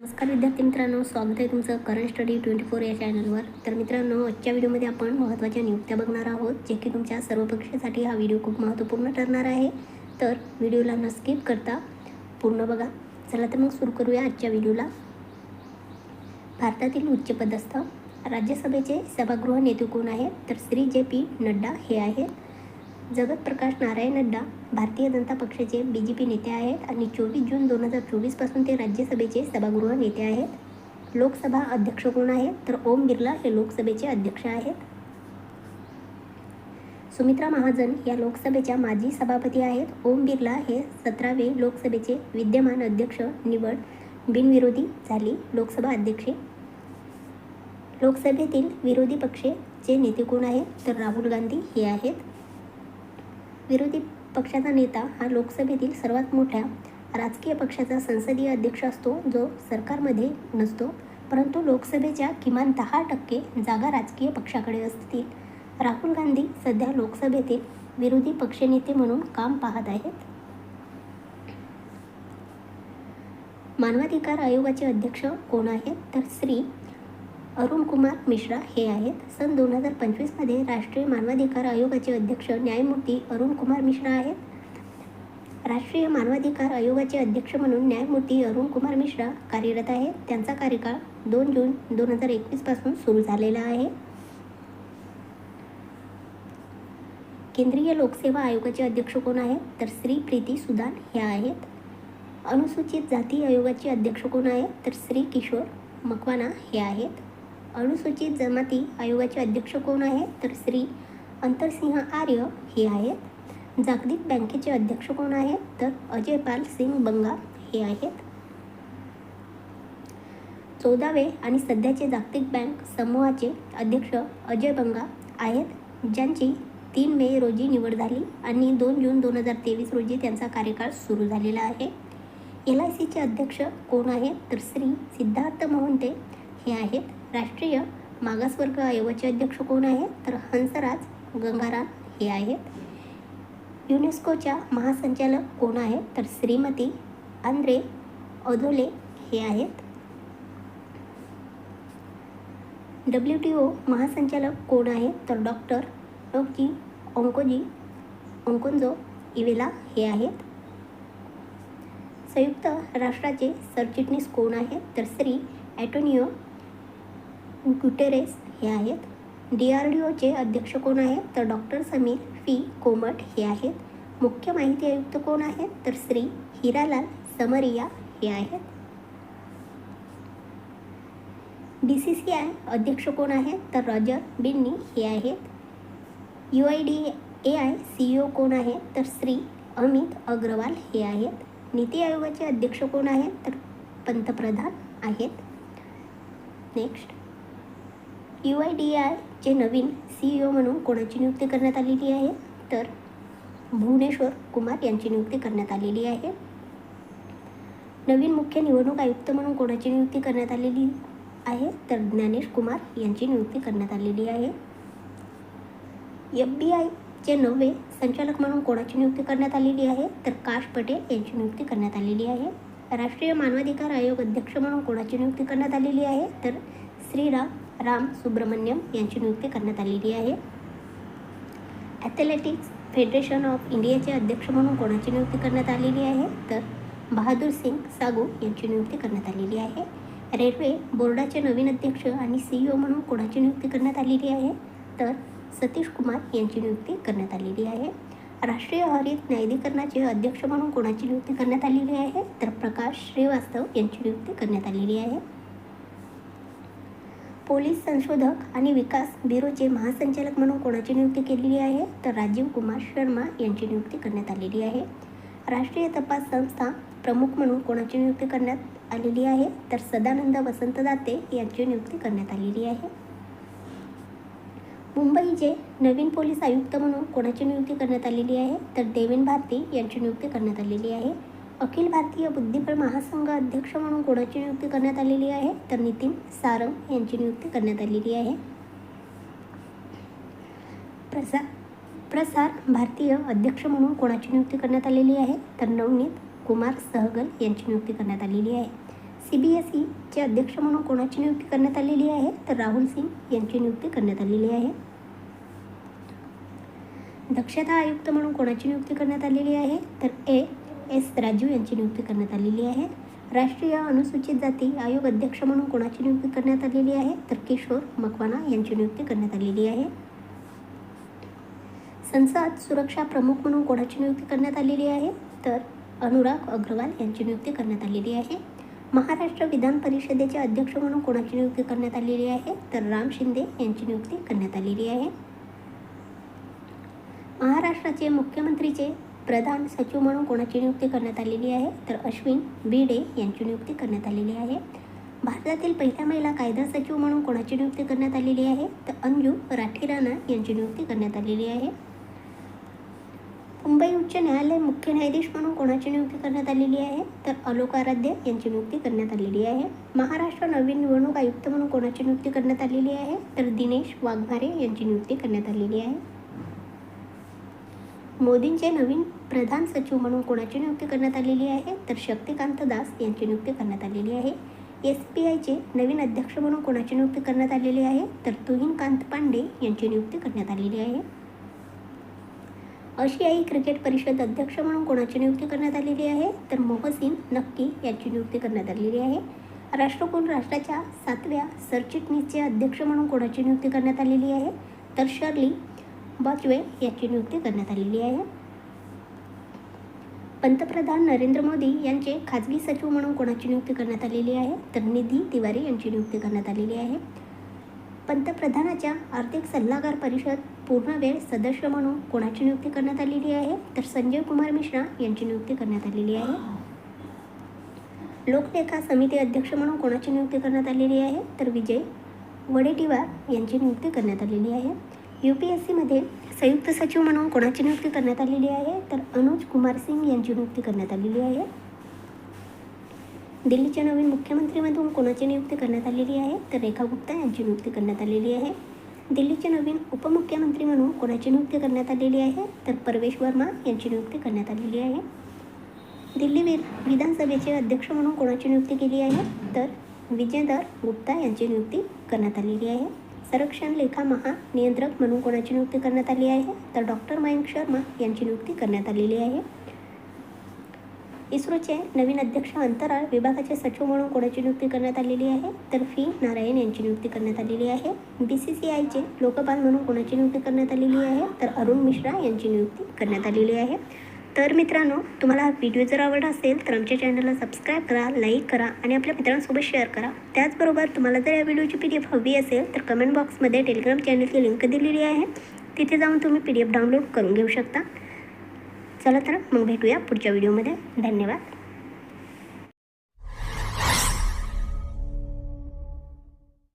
नमस्कार विद्यार्थी मित्रांनो स्वागत आहे तुमचं करंट स्टडी ट्वेंटी फोर या चॅनलवर तर मित्रांनो आजच्या व्हिडिओमध्ये आपण महत्त्वाच्या नियुक्त्या बघणार आहोत जे की तुमच्या सर्व परीक्षेसाठी हा व्हिडिओ खूप महत्त्वपूर्ण ठरणार आहे. तर व्हिडिओला न स्किप करता पूर्ण बघा. चला तर मग सुरू करूया आजच्या व्हिडिओला भारतातील उच्चपदस्थ राज्यसभेचे सभागृह नेते कोण आहेत? तर श्री जे पी नड्डा हे आहेत. जगत प्रकाश नारायण नड्डा भारतीय जनता पक्षाचे बी जे पी नेते आहेत आणि चोवीस जून दोन हजार चोवीसपासून ते राज्यसभेचे सभागृह नेते आहेत. लोकसभा अध्यक्ष कोण आहेत? तर ओम बिर्ला हे लोकसभेचे अध्यक्ष आहेत. सुमित्रा महाजन या लोकसभेच्या माजी सभापती आहेत. ओम बिर्ला हे सतरावे लोकसभेचे विद्यमान अध्यक्ष निवड बिनविरोधी झाली. लोकसभा अध्यक्षे. लोकसभेतील विरोधी पक्षाचे नेते कोण आहेत? तर राहुल गांधी हे आहेत. विरोधी पक्षाचा नेता हा लोकसभेतील सर्वात मोठ्या राजकीय पक्षाचा संसदीय अध्यक्ष असतो जो सरकारमध्ये नसतो. परंतु लोकसभेच्या किमान दहा टक्के जागा राजकीय पक्षाकडे असतील. राहुल गांधी सध्या लोकसभेतील विरोधी पक्षनेते म्हणून काम पाहत आहेत. मानवाधिकार आयोगाचे अध्यक्ष कोण आहेत? तर श्री अरुण कुमार मिश्रा हे आहेत. सन दोन हजार पंचवीसमध्ये राष्ट्रीय मानवाधिकार आयोगाचे अध्यक्ष न्यायमूर्ती अरुण कुमार मिश्रा आहेत. राष्ट्रीय मानवाधिकार आयोगाचे अध्यक्ष म्हणून न्यायमूर्ती अरुण कुमार मिश्रा कार्यरत आहेत. त्यांचा कार्यकाळ दोन जून दोन हजार एकवीसपासून सुरू झालेला आहे. केंद्रीय लोकसेवा आयोगाचे अध्यक्ष कोण आहेत? तर श्री प्रीती सुदान ह्या आहेत. अनुसूचित जाती आयोगाचे अध्यक्ष कोण आहेत? तर श्री किशोर मकवाना हे आहेत. अनुसूचित जमाती आयोगाचे अध्यक्ष कोण आहेत? तर श्री अंतरसिंह आर्य हे आहेत. जागतिक बँकेचे अध्यक्ष कोण आहेत? तर अजयपाल सिंग बंगा हे आहेत. चौदावे आणि सध्याचे जागतिक बँक समूहाचे अध्यक्ष अजय बंगा आहेत. ज्यांची तीन मे रोजी निवड झाली आणि दोन जून दोन हजार तेवीस रोजी त्यांचा कार्यकाळ सुरू झालेला आहे. एल आय सीचे अध्यक्ष कोण आहेत? तर श्री सिद्धार्थ मोहंते हे आहेत. राष्ट्रीय मागासवर्ग आयोगाचे अध्यक्ष कोण आहेत तर हंसराज गंगाराम हे आहेत. युनेस्कोच्या महासंचालक कोण आहेत तर श्रीमती आंद्रे अधोले हे आहेत. डब्ल्यू टी ओ महासंचालक कोण आहेत तर डॉक्टर डॉक्टी ओंकोजी ओंकोंजो इवेला हे आहेत. संयुक्त राष्ट्राचे सरचिटणीस कोण आहेत तर श्री ॲटोनिओ गुटेरेस हे आहेत. डी आर डी ओचे अध्यक्ष कोण आहेत? तर डॉक्टर समीर फी कोमट हे आहेत. मुख्य माहिती आयुक्त कोण आहेत? तर श्री हिरालाल समरिया हे आहेत. डी सी सी आय अध्यक्ष कोण आहेत? तर रॉजर बिन्नी हे आहेत. U I D A I C O कोण आहेत? तर श्री अमित अग्रवाल हे आहेत. नीती आयोगाचे अध्यक्ष कोण आहेत? तर पंतप्रधान आहेत. नेक्स्ट यू आय डी आयचे नवीन सी ई ओ म्हणून कोणाची नियुक्ती करण्यात आलेली आहे? तर भुवनेश्वर कुमार यांची नियुक्ती करण्यात आलेली आहे. नवीन मुख्य निवडणूक आयुक्त म्हणून कोणाची नियुक्ती करण्यात आलेली आहे? तर ज्ञानेश कुमार यांची नियुक्ती करण्यात आलेली आहे. एफ बी आयचे नववे संचालक म्हणून कोणाची नियुक्ती करण्यात आलेली आहे? तर काश पटेल यांची नियुक्ती करण्यात आलेली आहे. राष्ट्रीय मानवाधिकार आयोग अध्यक्ष म्हणून कोणाची नियुक्ती करण्यात आलेली आहे? तर श्रीराम राम सुब्रमण्यम यांची नियुक्ती करण्यात आलेली आहे. ॲथलेटिक्स फेडरेशन ऑफ इंडियाचे अध्यक्ष म्हणून कोणाची नियुक्ती करण्यात आलेली आहे? तर बहादूर सिंग सागू यांची नियुक्ती करण्यात आलेली आहे. रेल्वे बोर्डाचे नवीन अध्यक्ष आणि सी ई ओ म्हणून कोणाची नियुक्ती करण्यात आलेली आहे? तर सतीश कुमार यांची नियुक्ती करण्यात आलेली आहे. राष्ट्रीय हरित न्यायाधिकरणाचे अध्यक्ष म्हणून कोणाची नियुक्ती करण्यात आलेली आहे? तर प्रकाश श्रीवास्तव यांची नियुक्ती करण्यात आलेली आहे. पोलीस संशोधक आणि विकास ब्युरोचे महासंचालक म्हणून कोणाची नियुक्ती केलेली आहे? तर राजीव कुमार शर्मा यांची नियुक्ती करण्यात आलेली आहे. राष्ट्रीय तपास संस्था प्रमुख म्हणून कोणाची नियुक्ती करण्यात आलेली आहे? तर सदानंद वसंत दाते यांची नियुक्ती करण्यात आलेली आहे. मुंबईचे नवीन पोलीस आयुक्त म्हणून कोणाची नियुक्ती करण्यात आलेली आहे? तर देवेन भारती यांची नियुक्ती करण्यात आलेली आहे. अखिल भारतीय बुद्धिबळ महासंघ अध्यक्ष म्हणून कोणाची नियुक्ती तर नितीन सारंग यांची नियुक्ती आहे. प्रसार प्रसार भारतीय अध्यक्ष म्हणून कोणाची नियुक्ती तर नवनीत कुमार सहगल यांची नियुक्ती करण्यात सी बी एस ई ईचे अध्यक्ष म्हणून कोणाची नियुक्ती तर राहुल सिंग यांची नियुक्ती आहे. दक्षता आयुक्त म्हणून कोणाची नियुक्ती तर ए एस राजू यांची नियुक्ती करण्यात आलेली आहे. राष्ट्रीय अनुसूचित जाती आयोग अध्यक्ष म्हणून कोणाची नियुक्ती करण्यात आलेली आहे? तर किशोर मकवाना यांची नियुक्ती करण्यात आलेली आहे. संसद सुरक्षा प्रमुख म्हणून कोणाची नियुक्ती करण्यात आलेली आहे? तर अनुराग अग्रवाल यांची नियुक्ती करण्यात आलेली आहे. महाराष्ट्र विधान परिषदेचे अध्यक्ष म्हणून कोणाची नियुक्ती करण्यात आलेली आहे? तर राम शिंदे यांची नियुक्ती करण्यात आलेली आहे. महाराष्ट्राचे मुख्यमंत्रीचे प्रधान सचिव म्हणून कोणाची नियुक्ती करण्यात आलेली आहे? तर अश्विन बिडे यांची नियुक्ती करण्यात आलेली आहे. भारतातील पहिल्या महिला कायदा सचिव म्हणून कोणाची नियुक्ती करण्यात आलेली आहे? तर अंजू राठी राणा यांची नियुक्ती करण्यात आलेली आहे. मुंबई उच्च न्यायालय मुख्य न्यायाधीश म्हणून कोणाची नियुक्ती करण्यात आलेली आहे? तर अलोक आराध्य यांची नियुक्ती करण्यात आलेली आहे. महाराष्ट्र नवीन निवडणूक आयुक्त म्हणून कोणाची नियुक्ती करण्यात आलेली आहे? तर दिनेश वाघमारे यांची नियुक्ती करण्यात आलेली आहे. मोदींचे नवीन प्रधान सचिव म्हणून कोणाची नियुक्ती करण्यात आलेली आहे? तर शक्तिकांत दास यांची नियुक्ती करण्यात आलेली आहे. एस पी आयचे नवीन अध्यक्ष म्हणून कोणाची नियुक्ती करण्यात आलेली आहे? तर तुहिनकांत पांडे यांची नियुक्ती करण्यात आलेली आहे. आशियाई क्रिकेट परिषद अध्यक्ष म्हणून कोणाची नियुक्ती करण्यात आलेली आहे? तर मोहसिन नक्की यांची नियुक्ती करण्यात आलेली आहे. राष्ट्रकुल राष्ट्राच्या सातव्या सरचिटणीसचे अध्यक्ष म्हणून कोणाची नियुक्ती करण्यात आलेली आहे? तर शर्ली बॉचवे याची नियुक्ती करण्यात आलेली आहे. पंतप्रधान नरेंद्र मोदी यांचे खाजगी सचिव म्हणून कोणाची नियुक्ती करण्यात आलेली आहे? तर निधी तिवारी यांची नियुक्ती करण्यात आलेली आहे. पंतप्रधानाच्या आर्थिक सल्लागार परिषद पूर्णवेळ सदस्य म्हणून कोणाची नियुक्ती करण्यात आलेली आहे? तर संजय कुमार मिश्रा यांची नियुक्ती करण्यात आलेली आहे. लोकलेखा समिती अध्यक्ष म्हणून कोणाची नियुक्ती करण्यात आलेली आहे? तर विजय वडेटीवार यांची नियुक्ती करण्यात आलेली आहे. यू पी एस सीमध्ये संयुक्त सचिव म्हणून कोणाची नियुक्ती करण्यात आलेली आहे? तर अनुज कुमार सिंग यांची नियुक्ती करण्यात आलेली आहे. दिल्लीच्या नवीन मुख्यमंत्रीमधून कोणाची नियुक्ती करण्यात आलेली आहे? तर रेखा गुप्ता यांची नियुक्ती करण्यात आलेली आहे. दिल्लीचे नवीन उपमुख्यमंत्री म्हणून कोणाची नियुक्ती करण्यात आलेली आहे? तर परवेश वर्मा यांची नियुक्ती करण्यात आलेली आहे. दिल्ली वि विधानसभेचे अध्यक्ष म्हणून कोणाची नियुक्ती केली आहे? तर विजयधर गुप्ता यांची नियुक्ती करण्यात आलेली आहे. संरक्षण लेखा महानियंत्रक म्हणून कोणाची नियुक्ती करण्यात आली आहे? तर डॉक्टर मयंक शर्मा यांची नियुक्ती करण्यात आलेली आहे. इस्रोचे नवीन अध्यक्ष अंतराळ विभागाचे सचिव म्हणून कोणाची नियुक्ती करण्यात आलेली आहे? तर फी नारायण यांची नियुक्ती करण्यात आलेली आहे. बी सी सी आयचे लोकपाल म्हणून कोणाची नियुक्ती करण्यात आलेली आहे? तर अरुण मिश्रा यांची नियुक्ती करण्यात आलेली आहे. तर मित्रांनो तुम्हाला हा व्हिडिओ जर आवडला असेल तर आमच्या चॅनलला सबस्क्राईब करा लाईक करा आणि आपल्या मित्रांसोबत शेअर करा. त्याचबरोबर तुम्हाला जर या व्हिडिओची पी डी एफ हवी असेल तर कमेंट बॉक्समध्ये टेलिग्राम चॅनलची लिंक दिलेली आहे. तिथे जाऊन तुम्ही पी डी एफ डाउनलोड करून घेऊ शकता. चला तर मग भेटूया पुढच्या व्हिडिओमध्ये धन्यवाद.